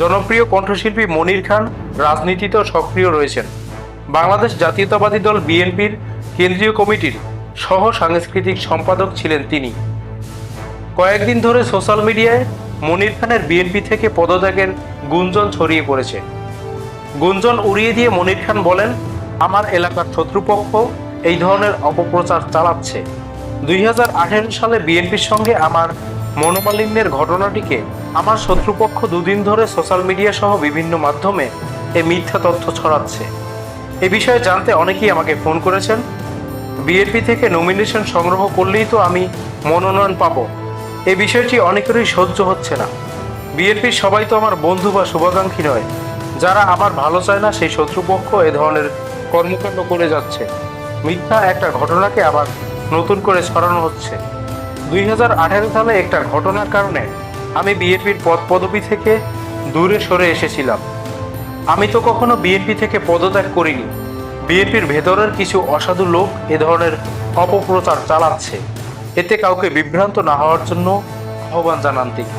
জনপ্রিয় কণ্ঠশিল্পী মনির খান রাজনীতিতেও সক্রিয় রয়েছেন। বাংলাদেশ জাতীয়তাবাদী দল বিএনপির কেন্দ্রীয় কমিটির সহ সাংস্কৃতিক সম্পাদক ছিলেন তিনি। কয়েকদিন ধরে সোশ্যাল মিডিয়ায় মনির খানের বিএনপি থেকে পদত্যাগের গুঞ্জন ছড়িয়ে পড়েছে। গুঞ্জন উড়িয়ে দিয়ে মনির খান বলেন, আমার এলাকার শত্রুপক্ষ এই ধরনের অপপ্রচার চালাচ্ছে। দুই হাজার আঠেরো সালে বিএনপির সঙ্গে আমার মনোমালিন্যের ঘটনাটিকে আমার শত্রুপক্ষ দুদিন ধরে সোশ্যাল মিডিয়া সহ বিভিন্ন মাধ্যমে এই মিথ্যা তথ্য ছড়াচ্ছে। এ বিষয়ে জানতে অনেকেই আমাকে ফোন করেছেন। বিএনপি থেকে নমিনেশন সংগ্রহ করলেই তো আমি মনোনয়ন পাবো। এই বিষয়টি অনেকেরই সহ্য হচ্ছে না। বিএনপির সবাই তো আমার বন্ধু বা শুভাকাঙ্ক্ষী নয়। যারা আমার ভালো চায় না, সেই শত্রুপক্ষ এ ধরনের কর্মকাণ্ড করে যাচ্ছে। মিথ্যা একটা ঘটনাকে আবার নতুন করে ছড়ানো হচ্ছে। দুই হাজার আঠারো সালে একটা ঘটনার কারণে আমি বিএনপির পদ পদবি থেকে দূরে সরে এসেছিলাম। আমি তো কখনো বিএনপি থেকে পদত্যাগ করিনি। বিএনপির ভেতরের কিছু অসাধু লোক এ ধরনের অপপ্রচার চালাচ্ছে। এতে কাউকে বিভ্রান্ত না হওয়ার জন্য আহ্বান জানান তিনি।